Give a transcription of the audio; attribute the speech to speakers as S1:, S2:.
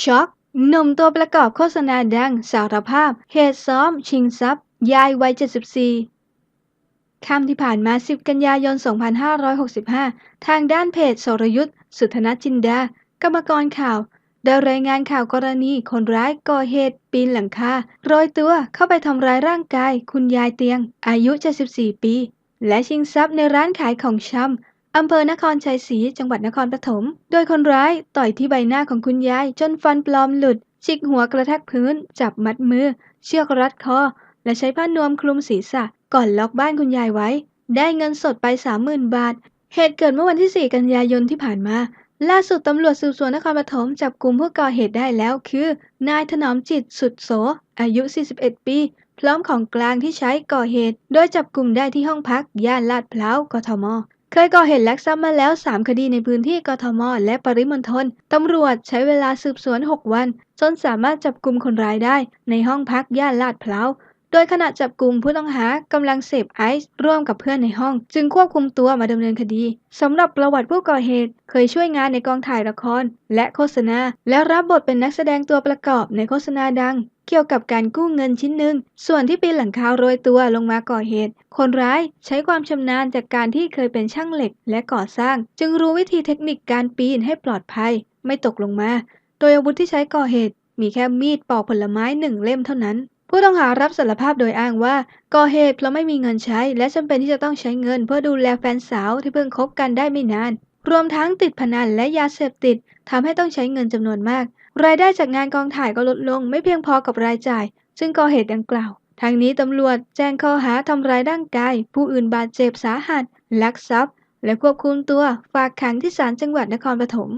S1: ช็อก หนุ่มตัวประกอบโฆษณาดังสารภาพ เหตุซ้อม ชิงทรัพย์ ยายวัย 74ค่ำที่ผ่านมา 10 กันยายน 2565 ทางด้านเพจสรยุทธ์สุธนจินดา กรรมกรข่าว ได้รายงานข่าวกรณีคนร้ายก่อเหตุปีนหลังคาโรยตัวเข้าไปทำร้ายร่างกาย คุณยายเตียง อายุ 74 ปี และชิงทรัพย์ในร้านขายของชำ อำเภอนครชัยศรีจังหวัดนครปฐม โดยคนร้ายต่อยที่ใบหน้าของคุณยายจนฟันปลอมหลุดจิกหัวกระแทกพื้น จับมัดมือ เชือกรัดคอ และใช้ผ้านวมคลุมศีรษะ ก่อนล็อกบ้านคุณยายไว้ ได้เงินสดไป30,000บาท เหตุเกิดเมื่อวันที่ 4 กันยายนที่ผ่านมา ล่าสุดตำรวจสืบสวนนครปฐมจับกลุ่มผู้ก่อเหตุได้แล้วคือ นายถนอมจิตสุดโส อายุ 41 ปี พร้อมของกลางที่ใช้ก่อเหตุ โดยจับกลุ่มได้ที่ห้องพักย่านลาดพร้าว กทม เคยก่อเหตุลักทรัพย์มาแล้ว 3 คดีในพื้นที่กทม และปริมณฑลตำรวจใช้เวลาสืบสวน 6 วัน จนสามารถจับกลุ่มคนร้ายได้ ในห้องพักย่านลาดพร้าวโดยขณะจับกลุ่มผู้ต้องหากำลังเสพไอซ์ร่วมกับเพื่อนในห้อง จึงควบคุมตัวมาดำเนินคดีสำหรับประวัติผู้ก่อเหตุ เคยช่วยงานในกองถ่ายละคร และโฆษณา และรับบทเป็นนักแสดงตัวประกอบในโฆษณาดัง เกี่ยวกับการกู้เงินชิ้นหนึ่ง ส่วนที่ปีนหลังคาโรยตัวลงมาก่อเหตุ คนร้ายใช้ความชำนาญจากการที่เคยเป็นช่างเหล็กและก่อสร้าง จึงรู้วิธีเทคนิคการปีนให้ปลอดภัย ไม่ตกลงมา โดยอาวุธที่ใช้ก่อเหตุ มีแค่มีดปอกผลไม้หนึ่งเล่มเท่านั้น ผู้ต้องหารับสารภาพโดยอ้างว่าก่อเหตุเพราะไม่มีเงินใช้ และจำเป็นที่จะต้องใช้เงิน เพื่อดูแลแฟนสาวที่เพิ่งคบกันได้ไม่นาน รวมทั้งติดพนันและยาเสพติดทำให้ต้องใช้เงินจำนวนมาก รายได้จากงานกองถ่ายก็ลดลงไม่เพียงพอกับรายจ่ายซึ่งก่อเหตุดังกล่าว ทางนี้ตำรวจแจ้งข้อหาทำร้ายร่างกาย ผู้อื่นบาดเจ็บสาหัส ลักทรัพย์ และควบคุมตัว ฝากขังที่ศาลจังหวัดนครปฐม